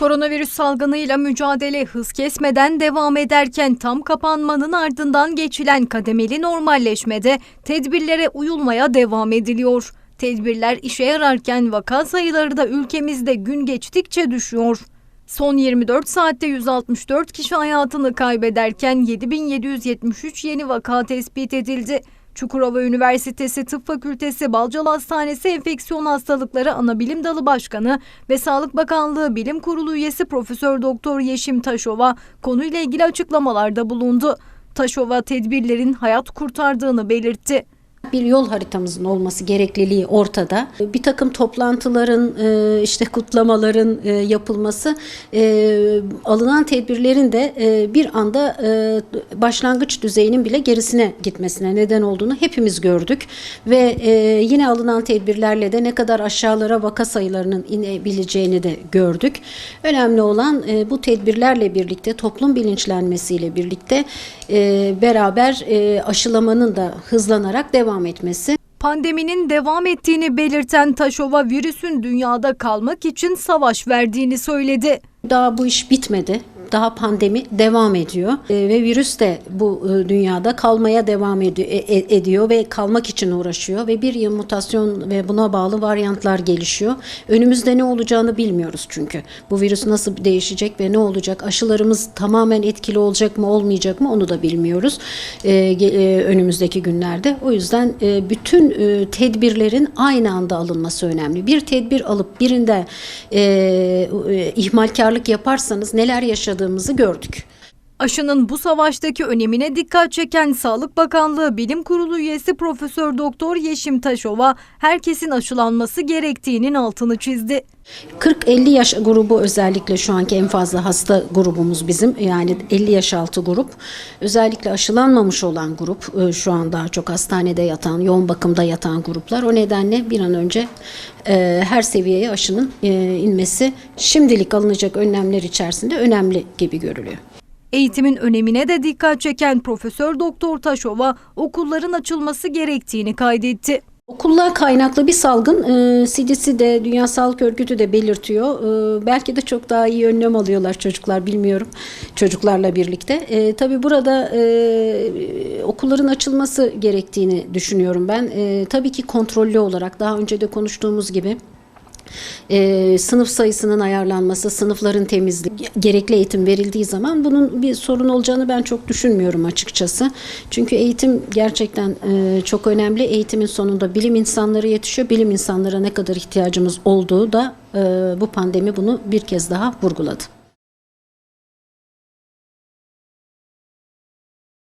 Koronavirüs salgınıyla mücadele hız kesmeden devam ederken tam kapanmanın ardından geçilen kademeli normalleşmede tedbirlere uyulmaya devam ediliyor. Tedbirler işe yararken vaka sayıları da ülkemizde gün geçtikçe düşüyor. Son 24 saatte 164 kişi hayatını kaybederken 7773 yeni vaka tespit edildi. Çukurova Üniversitesi Tıp Fakültesi Balcalı Hastanesi Enfeksiyon Hastalıkları Anabilim Dalı Başkanı ve Sağlık Bakanlığı Bilim Kurulu üyesi Profesör Doktor Yeşim Taşova konuyla ilgili açıklamalarda bulundu. Taşova tedbirlerin hayat kurtardığını belirtti. Bir yol haritamızın olması gerekliliği ortada. Bir takım toplantıların, e, işte kutlamaların e, yapılması, e, alınan tedbirlerin de bir anda başlangıç düzeyinin bile gerisine gitmesine neden olduğunu hepimiz gördük. Ve yine alınan tedbirlerle de ne kadar aşağılara vaka sayılarının inebileceğini de gördük. Önemli olan bu tedbirlerle birlikte, toplum bilinçlenmesiyle birlikte beraber aşılamanın da hızlanarak devam etmesi. Pandeminin devam ettiğini belirten Taşova virüsün dünyada kalmak için savaş verdiğini söyledi. Daha bu iş bitmedi. Daha pandemi devam ediyor E, ve virüs de bu e, dünyada kalmaya devam ediyor, e, e, ediyor ve kalmak için uğraşıyor ve bir yıl mutasyon ve buna bağlı varyantlar gelişiyor. Önümüzde ne olacağını bilmiyoruz çünkü. Bu virüs nasıl değişecek ve ne olacak? Aşılarımız tamamen etkili olacak mı olmayacak mı onu da bilmiyoruz e, e, önümüzdeki günlerde. O yüzden e, bütün e, tedbirlerin aynı anda alınması önemli. Bir tedbir alıp birinde e, e, ihmalkarlık yaparsanız neler yaşadığımızı gördük. Aşının bu savaştaki önemine dikkat çeken Sağlık Bakanlığı Bilim Kurulu üyesi Profesör Doktor Yeşim Taşova herkesin aşılanması gerektiğinin altını çizdi. 40-50 yaş grubu özellikle şu anki en fazla hasta grubumuz bizim. Yani 50 yaş altı grup. Özellikle aşılanmamış olan grup e, şu an daha çok hastanede yatan, yoğun bakımda yatan gruplar. O nedenle bir an önce e, her seviyeye aşının e, inmesi şimdilik alınacak önlemler içerisinde önemli gibi görülüyor. Eğitimin önemine de dikkat çeken Profesör Doktor Taşova okulların açılması gerektiğini kaydetti. Okullar kaynaklı bir salgın e, CDC de Dünya Sağlık Örgütü de belirtiyor. E, belki de çok daha iyi önlem alıyorlar çocuklar bilmiyorum çocuklarla birlikte. E, tabii burada e, okulların açılması gerektiğini düşünüyorum ben. E, tabii ki kontrollü olarak daha önce de konuştuğumuz gibi e, sınıf sayısının ayarlanması, sınıfların temizliği, gerekli eğitim verildiği zaman bunun bir sorun olacağını ben çok düşünmüyorum açıkçası. Çünkü eğitim gerçekten e, çok önemli. Eğitimin sonunda bilim insanları yetişiyor. Bilim insanlara ne kadar ihtiyacımız olduğu da e, bu pandemi bunu bir kez daha vurguladı.